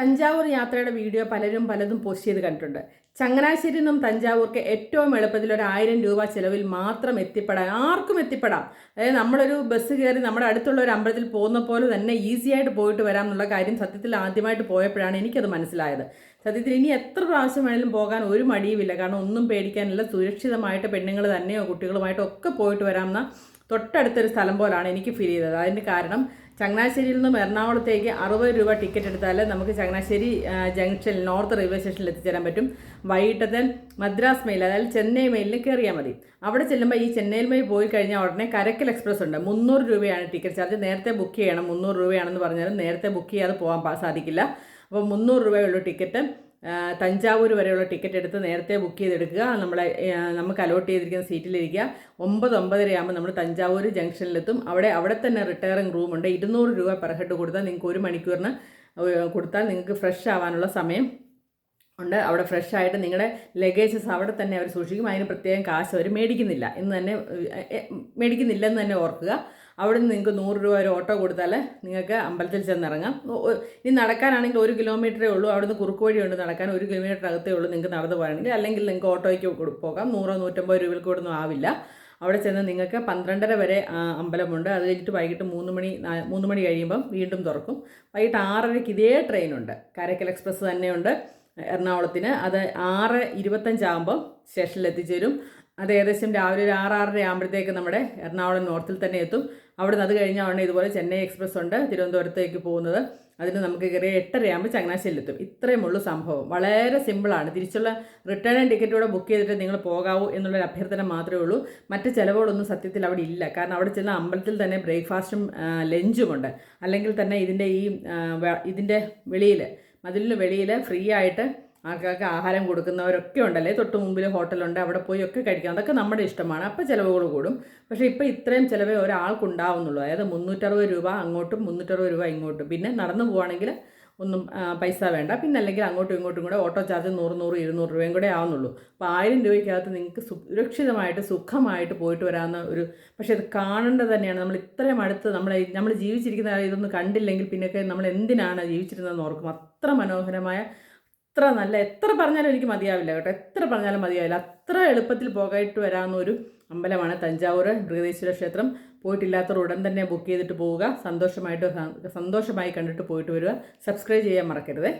തഞ്ചാവൂർ യാത്രയുടെ വീഡിയോ പലരും പലതും പോസ്റ്റ് ചെയ്ത് കണ്ടിട്ടുണ്ട്. ചങ്ങനാശ്ശേരി നിന്നും തഞ്ചാവൂർക്ക് ഏറ്റവും എളുപ്പത്തിൽ ഒരു ആയിരം രൂപ ചിലവിൽ മാത്രം എത്തിപ്പെടാൻ ആർക്കും എത്തിപ്പെടാം. അതായത് നമ്മളൊരു ബസ് കയറി നമ്മുടെ അടുത്തുള്ള ഒരു അമ്പലത്തിൽ പോകുന്ന പോലെ തന്നെ ഈസി ആയിട്ട് പോയിട്ട് വരാം എന്നുള്ള കാര്യം സത്യത്തിൽ ആദ്യമായിട്ട് പോയപ്പോഴാണ് എനിക്കത് മനസ്സിലായത്. സത്യത്തിൽ ഇനി എത്ര പ്രാവശ്യം വേണേലും പോകാൻ ഒരു മടിയുമില്ല. കാരണം ഒന്നും പേടിക്കാനില്ല. സുരക്ഷിതമായിട്ട് പെണ്ണുങ്ങൾ തന്നെയോ കുട്ടികളുമായിട്ടോ ഒക്കെ പോയിട്ട് വരാമെന്ന തൊട്ടടുത്തൊരു സ്ഥലം പോലാണ് എനിക്ക് ഫീൽ ചെയ്തത്. അതിന്റെ കാരണം ചങ്ങനാശ്ശേരിയിൽ നിന്നും എറണാകുളത്തേക്ക് അറുപത് രൂപ ടിക്കറ്റ് എടുത്താൽ നമുക്ക് ചങ്ങനാശ്ശേരി ജംഗ്ഷൻ നോർത്ത് റെയിൽവേ സ്റ്റേഷനിൽ എത്തിച്ചേരാൻ പറ്റും. വൈകിട്ടത്തെ മദ്രാസ് മെയിൽ അതായത് ചെന്നൈ മെയിലിൽ കയറിയാൽ മതി. അവിടെ ചെല്ലുമ്പോൾ ഈ ചെന്നൈയിൽ മെയിൽ പോയി കഴിഞ്ഞാൽ ഉടനെ കരക്കൽ എക്സ്പ്രസ് ഉണ്ട്. മുന്നൂറ് രൂപയാണ് ടിക്കറ്റ് ചാർജ് നേരത്തെ ബുക്ക് ചെയ്യണം. മുന്നൂറ് രൂപയാണെന്ന് പറഞ്ഞാലും നേരത്തെ ബുക്ക് ചെയ്യാതെ പോകാൻ സാധിക്കില്ല. അപ്പോൾ മുന്നൂറ് രൂപയുള്ള ടിക്കറ്റ് തഞ്ചാവൂർ വരെയുള്ള ടിക്കറ്റ് എടുത്ത് നേരത്തെ ബുക്ക് ചെയ്തെടുക്കുക. നമ്മളെ നമുക്ക് അലോട്ട് ചെയ്തിരിക്കുന്ന സീറ്റിലിരിക്കുക ഒമ്പത് ഒമ്പതരയാകുമ്പോൾ നമ്മൾ തഞ്ചാവൂർ ജംഗ്ഷനിലെത്തും. അവിടെ അവിടെ തന്നെ റിട്ടയറിംഗ് റൂമുണ്ട് ഇരുന്നൂറ് രൂപ പെർ ഹെഡ് കൊടുത്താൽ നിങ്ങൾക്ക് ഒരു മണിക്കൂറിന് കൊടുത്താൽ നിങ്ങൾക്ക് ഫ്രഷ് ആവാനുള്ള സമയം. ഉണ്ട്. അവിടെ ഫ്രഷ് ആയിട്ട് നിങ്ങളുടെ ലഗേജസ് അവിടെ തന്നെ അവർ സൂക്ഷിക്കും. അതിന് പ്രത്യേകം കാശ് അവർ മേടിക്കുന്നില്ല. എന്ന് തന്നെ മേടിക്കുന്നില്ലെന്ന് തന്നെ ഓർക്കുക. അവിടെ നിന്ന് നിങ്ങൾക്ക് നൂറ് രൂപ ഒരു ഓട്ടോ കൊടുത്താൽ നിങ്ങൾക്ക് അമ്പലത്തിൽ ചെന്നിറങ്ങാം. ഇനി നടക്കാനാണെങ്കിൽ ഒരു കിലോമീറ്ററേ ഉള്ളൂ. അവിടുന്ന് കുറുക്ക് ഉണ്ട് നടക്കാൻ ഒരു കിലോമീറ്റർ അകത്തേ ഉള്ളൂ നിങ്ങൾക്ക് നടന്നു പോകണമെങ്കിൽ അല്ലെങ്കിൽ നിങ്ങൾക്ക് ഓട്ടോയ്ക്ക് പോകാം. നൂറോ നൂറ്റമ്പത് രൂപയിൽ കൂടൊന്നും ആവില്ല. അവിടെ ചെന്ന് നിങ്ങൾക്ക് പന്ത്രണ്ടര വരെ അമ്പലമുണ്ട്. അത് കഴിഞ്ഞിട്ട് വൈകിട്ട് മൂന്ന് മണി മൂന്ന് മണി കഴിയുമ്പം വീണ്ടും തുറക്കും. വൈകിട്ട് ആറരയ്ക്ക് ഇതേ ട്രെയിനുണ്ട് കാരക്കൽ എക്സ്പ്രസ് തന്നെയുണ്ട്. എറണാകുളത്തിന് അത് ആറ് ഇരുപത്തഞ്ചാകുമ്പോൾ സ്റ്റേഷനിൽ എത്തിച്ചേരും അത് ഏകദേശം രാവിലെ ഒരു ആറ് ആറര ആകുമ്പോഴത്തേക്ക് നമ്മുടെ എറണാകുളം നോർത്തിൽ തന്നെ എത്തും. അവിടെ നിന്ന് അത് കഴിഞ്ഞാൽ ഉടനെ ഇതുപോലെ ചെന്നൈ എക്സ്പ്രസ് ഉണ്ട് തിരുവനന്തപുരത്തേക്ക് പോകുന്നത്. അതിന് നമുക്ക് കയറി എട്ടരയാകുമ്പോൾ ചങ്ങനാശ്ശേരിയിലെത്തും ഇത്രയും ഉള്ളൂ സംഭവം. വളരെ സിമ്പിളാണ് തിരിച്ചുള്ള റിട്ടേൺ ടിക്കറ്റ് കൂടെ ബുക്ക് ചെയ്തിട്ട് നിങ്ങൾ പോകാവൂ എന്നുള്ളൊരു അഭ്യർത്ഥന മാത്രമേ ഉള്ളൂ. മറ്റ് ചിലവുകളൊന്നും സത്യത്തിൽ അവിടെ ഇല്ല. കാരണം അവിടെ ചെന്ന അമ്പലത്തിൽ തന്നെ ബ്രേക്ക്ഫാസ്റ്റും ലഞ്ചുമുണ്ട് അല്ലെങ്കിൽ തന്നെ ഇതിന്റെ ഈ ഇതിന്റെ വെളിയിൽ മതിലിന് വെളിയിൽ ഫ്രീ ആയിട്ട് ആൾക്കാർക്ക് ആഹാരം കൊടുക്കുന്നവരൊക്കെ ഉണ്ടല്ലേ? തൊട്ട് മുമ്പിൽ ഹോട്ടലുണ്ട് അവിടെ പോയി ഒക്കെ കഴിക്കാം അതൊക്കെ നമ്മുടെ ഇഷ്ടമാണ്. അപ്പോൾ ചിലവുകൾ കൂടും. പക്ഷേ ഇപ്പോൾ ഇത്രയും ചിലവേ ഒരാൾക്കുണ്ടാവുന്നുള്ളൂ. അതായത് മുന്നൂറ്ററുപത് രൂപ അങ്ങോട്ടും മുന്നൂറ്ററുപത് രൂപ ഇങ്ങോട്ടും. പിന്നെ നടന്നു പോവുകയാണെങ്കിൽ ഒന്നും പൈസ വേണ്ട. പിന്നെ അല്ലെങ്കിൽ അങ്ങോട്ടും ഇങ്ങോട്ടും കൂടെ ഓട്ടോ ചാർജ് നൂറ് നൂറ് ഇരുന്നൂറ് രൂപയും കൂടെ ആവുന്നുള്ളൂ. അപ്പോൾ ആയിരം രൂപയ്ക്കകത്ത് നിങ്ങൾക്ക് സുരക്ഷിതമായിട്ട് സുഖമായിട്ട് പോയിട്ട് വരാവുന്ന ഒരു പക്ഷേ അത് കാണേണ്ടത് തന്നെയാണ്. നമ്മൾ ഇത്രയും അടുത്ത് നമ്മൾ നമ്മൾ ജീവിച്ചിരിക്കുന്ന ഇതൊന്നും കണ്ടില്ലെങ്കിൽ പിന്നെയൊക്കെ നമ്മൾ എന്തിനാണ് ജീവിച്ചിരുന്നതെന്ന് ഓർക്കും അത്ര മനോഹരമായ അത്ര നല്ല എത്ര പറഞ്ഞാലും എനിക്ക് മതിയാവില്ല കേട്ടോ. എത്ര പറഞ്ഞാലും മതിയാവില്ല. അത്ര എളുപ്പത്തിൽ പോകായിട്ട് വരാവുന്ന ഒരു അമ്പലമാണ് തഞ്ചാവൂർ ബൃഹദേശ്വര ക്ഷേത്രം. പോയിട്ടില്ലാത്തവർ ഉടൻ തന്നെ ബുക്ക് ചെയ്തിട്ട് പോവുക. സന്തോഷമായിട്ട് സന്തോഷമായി കണ്ടിട്ട് പോയിട്ട് വരിക. സബ്സ്ക്രൈബ് ചെയ്യാൻ മറക്കരുതേ.